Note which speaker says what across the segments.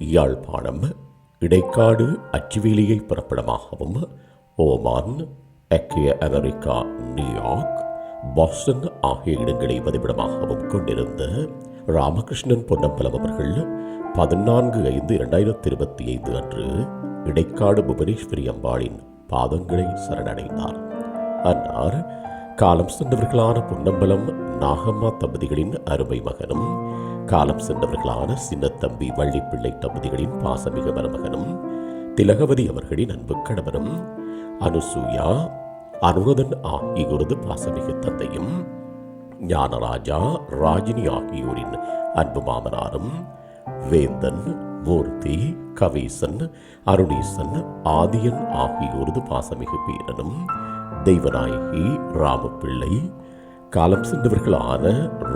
Speaker 1: யாழ்ப்பாணம் இடைக்காடு அச்சுவேலியை புறப்படமாகவும் ஓமான் ஐக்கிய அமெரிக்கா நியூயார்க் பாஸ்டன் ஆகிய இடங்களை பதிவிடமாகவும் கொண்டிருந்த ராமகிருஷ்ணன் பொன்னம்பலம் அவர்கள் பதினான்கு ஐந்து இரண்டாயிரத்தி இருபத்தி ஐந்து அன்று இடைக்காடு புவனேஸ்வரி அம்பாளின் பாதங்களை சரணடைந்தார். அன்னார் காலம் சென்றவர்களான பொன்னம்பலம் நாகம்மா தம்பதிகளின் அருமை மகனும் காலம் சென்றவர்களான சின்னத்தம்பி வள்ளிப்பிள்ளை தம்பதிகளின் பாசமிக மருமகனும் திலகவதி அவர்களின் அன்பு கணவரும் அனுசூயா அனுரதன் ஆகியோரது பாசமிகு தந்தையும் ஞானராஜா ராஜினி ஆகியோரின் அன்பு மாமனாரும் வேந்தன் மூர்த்தி கவீசன் அருணீசன் ஆதியன் ஆகியோரது பாசமிகு பேரனும் தெய்வநாயகி ராமப்பிள்ளை காலம் சென்றவர்களான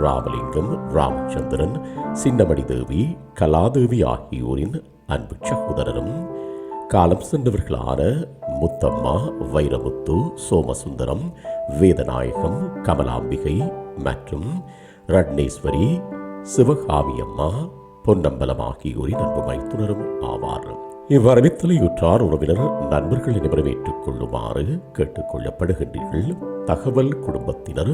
Speaker 1: ராமலிங்கம் ராமச்சந்திரன் சின்னமணி தேவி கலாதேவி ஆகியோரின் அன்பு சகோதரரும். காலம் சென்றவர்களான முத்தம்மா வைரமுத்து சோமசுந்தரம் வேதநாயகம் கமலாம்பிகை மற்றும் ரட்னேஸ்வரி சிவகாமி அம்மா பொன்னம்பலம் ஆகியோரின் அன்பு மைத்துனரும் ஆவார். இவ்வரவித்தலையுற்றார் உறவினர் நண்பர்கள் அனைவரும் ஏற்றுக்கொள்ளுமாறு கேட்டுக்கொள்ளப்படுகின்றீர்கள் தகவல் குடும்பத்தினர்